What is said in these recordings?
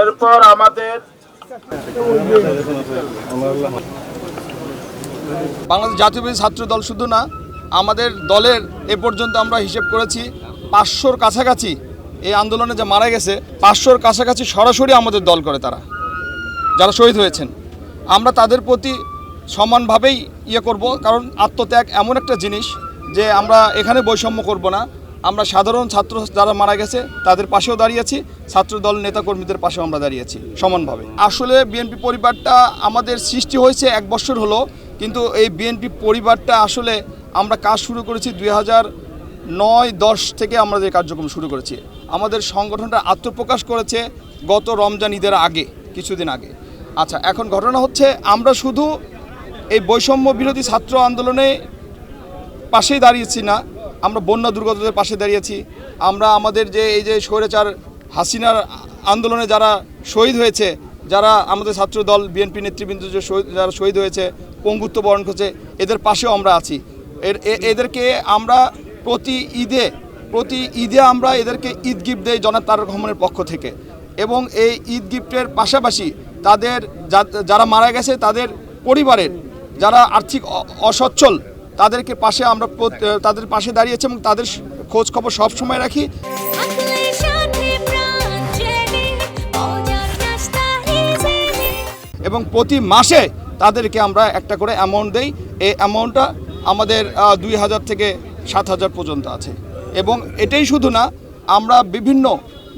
এরপর আমাদের বাংলাদেশ জাতীয় ছাত্র দল শুধু না, আমাদের দলের এ পর্যন্ত আমরা হিসেব করেছি পাঁচশোর কাছাকাছি এই আন্দোলনে যে মারা গেছে, পাঁচশোর কাছাকাছি সরাসরি আমাদের দল করে তারা, যারা শহীদ হয়েছেন। আমরা তাদের প্রতি সমানভাবেই ইয়ে করব, কারণ আত্মত্যাগ এমন একটা জিনিস যে আমরা এখানে বৈষম্য করব না। আমরা সাধারণ ছাত্র যারা মারা গেছে, তাদের পাশেও দাঁড়িয়েছি ছাত্র দল নেতাকর্মীদের পাশেও আমরা দাঁড়িয়েছি সমানভাবে। আসলে বিএনপি পরিবারটা আমাদের সৃষ্টি হয়েছে এক বছর হলো, কিন্তু এই বিএনপি পরিবারটা আসলে আমরা কাজ শুরু করেছি দুই হাজার নয়, দশ থেকে আমাদের কার্যক্রম শুরু করেছি। আমাদের সংগঠনটা আত্মপ্রকাশ করেছে গত রমজান ঈদের আগে, কিছুদিন আগে। আচ্ছা এখন ঘটনা হচ্ছে আমরা শুধু এই বৈষম্য বিরোধী ছাত্র আন্দোলনে পাশেই দাঁড়িয়েছি না। আমরা বন্যা দুর্গতদের পাশে দাঁড়িয়েছি। আমরা আমাদের যে, এই যে স্বৈরাচার হাসিনার আন্দোলনে যারা শহীদ হয়েছে, যারা আমাদের ছাত্র দল, বিএনপি নেতৃবৃন্দ যে যারা শহীদ হয়েছে, পঙ্গুত্ব বরণ করছে, এদের পাশেও আমরা আছি। এর এদেরকে আমরা প্রতি ঈদে প্রতি ঈদে আমরা এদেরকে ঈদ গিফট দেই জনাব তারক রহমানের পক্ষ থেকে। এবং এই ঈদ গিফটের পাশাপাশি তাদের যারা মারা গেছে, তাদের পরিবারের যারা আর্থিক অসচ্ছল তাদেরকে পাশে আমরা তাদের পাশে দাঁড়িয়েছি এবং তাদের খোঁজ খবর সব সময় রাখি। এবং প্রতি মাসে তাদেরকে আমরা একটা করে অ্যামাউন্ট দেই। এই অ্যামাউন্টটা আমাদের দুই হাজার থেকে সাত হাজার পর্যন্ত আছে। এবং এটাই শুধু না আমরা বিভিন্ন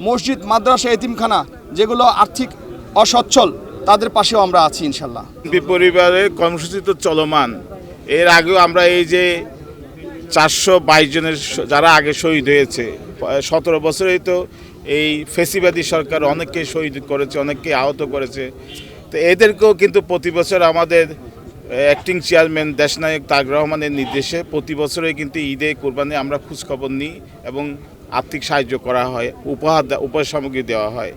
মসজিদ মাদ্রাসা এতিমখানা যেগুলো আর্থিক অসচ্ছল তাদের পাশেও আমরা আছি, ইনশাল্লাহ। পরিবারের কর্মসূচি তো চলমান। এর আগেও আমরা এই যে চারশো বাইশ জনের যারা আগে শহীদ হয়েছে সতেরো বছরেই তো এই ফেসিবাদী সরকার অনেককে শহীদ করেছে, অনেককে আহত করেছে। তো এদেরকেও কিন্তু প্রতি বছর আমাদের অ্যাক্টিং চেয়ারম্যান দেশনায়ক তাক রহমানের নির্দেশে প্রতি বছরে কিন্তু ঈদে কোরবানি আমরা খোঁজখবর নিই এবং আর্থিক সাহায্য করা হয়, উপহার উপহার সামগ্রী দেওয়া হয়।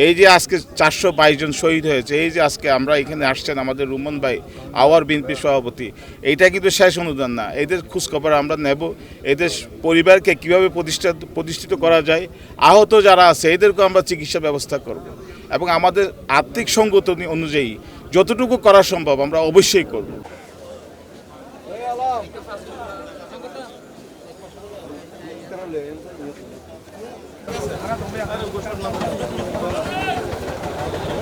এই যে আজকে চারশো বাইশ জন শহীদ হয়েছে, এই যে আজকে আমরা এখানে আসছেন আমাদের রুমন ভাই, আওয়ার বিএনপি সভাপতি, এইটা কিন্তু শেষ অনুদান না। এদের খোঁজখবর আমরা নেব। এদের পরিবারকে কীভাবে প্রতিষ্ঠা, প্রতিষ্ঠিত করা যায়, আহত যারা আছে, এদেরকেও আমরা চিকিৎসা ব্যবস্থা করব। এবং আমাদের আর্থিক সঙ্গত অনুযায়ী যতটুকু করা সম্ভব আমরা অবশ্যই করব।